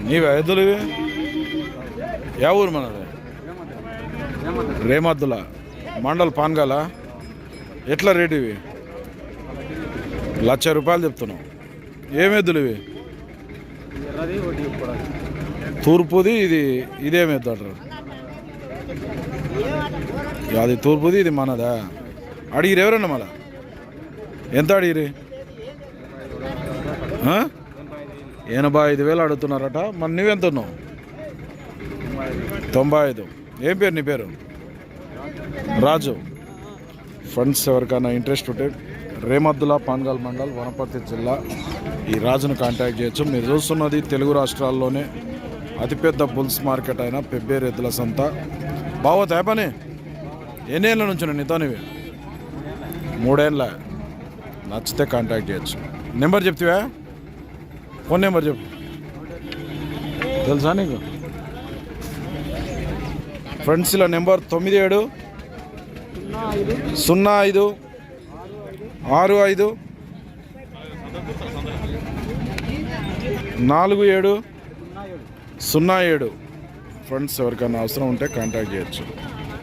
నీవే ఎద్దులు ఇవి యా ఊరు మనది రేమద్దుల మండల్ పాన్గాల ఎట్లా రేటు ఇవి లక్ష రూపాయలు చెప్తున్నావు ఏం ఎద్దులు ఇవి తూర్పుది ఇది ఇదేమి ఎద్దు అంటారు అది తూర్పుది ఇది మనదా అడిగిరు ఎవరన్నా మళ్ళా ఎంత అడిగిరి ఎనభై ఐదు వేలు అడుగుతున్నారట. మరి నువ్వెంత ఉన్నావు తొంభై ఐదు. ఏం పేరు నీ పేరు? రాజు. ఫ్రెండ్స్ ఎవరికైనా ఇంట్రెస్ట్ ఉంటే రేమద్దుల పాన్గల్ మండల్ వనపర్తి జిల్లా ఈ రాజును కాంటాక్ట్ చేయొచ్చు. మీరు చూస్తున్నది తెలుగు రాష్ట్రాల్లోనే అతిపెద్ద బుల్స్ మార్కెట్ అయిన పెబ్బేరు ఎద్దుల సంత. బావో పని ఎన్నేళ్ళ నుంచి నీతో నీవి? మూడేళ్ళ నచ్చితే కాంటాక్ట్ చేయొచ్చు. నెంబర్ చెప్తావా? ఫోన్ నెంబర్ చెప్పు. తెలుసా నీకు? ఫ్రెండ్స్ ఇలా నెంబర్ తొమ్మిది ఏడు సున్నా ఐదు ఆరు ఐదు నాలుగు ఏడు సున్నా ఏడు. ఫ్రెండ్స్ ఎవరికైనా అవసరం ఉంటే కాంటాక్ట్ చేయొచ్చు.